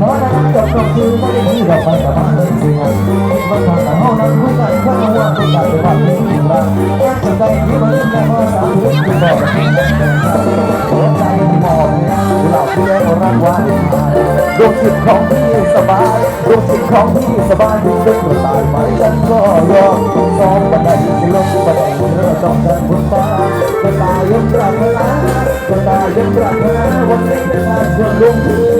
สุดเขาฝากไปกระซิบหัวาเบาๆเมื่อยามที่เศร้ามันคงทนกลาไปวันที่สิบมันธ์กับกับคืนไม่ได้ที่เราไปกับบ้านเลยสิครับมันทำแต่ห้องนั้นคุยกันข้างว่าคุยกันในวันนี้ที่เราแค่จะใจที่มันจะมาสามเดือนที่บอกหัวใจที่มองเนี่ยเราที่ได้รักไว้ดวงจิตของพี่สบายดวงจิตของพี่สบายที่จะเกิดตายไหมฉันก็ยอมซ้อมบันไดที่ลงบันไดเธอต้องการบนฟ้าจะตายยังรักเธอจะตายยังรักเธอนนี้ได้มาชวนลงที่ปแม้จะเห็นสิ่งความหวังเวลาแก่เจ้าเอ๋ยขอเจ้าจงฟังวันไหนพอฉันเจ้าจงฟังจะมีใครสักคนเจ้าไม่ได้ฟังเจ้าเดี๋ยวรอก็แล้วมันส่งเดือนนั้นไม่คือล้ม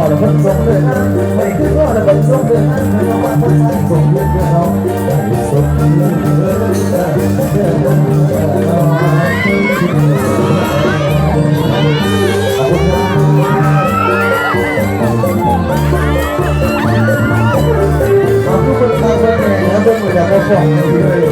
อนนั้นไม่ว่าพอฉันส่งเดือนเดียวได้ส่งเดือนเ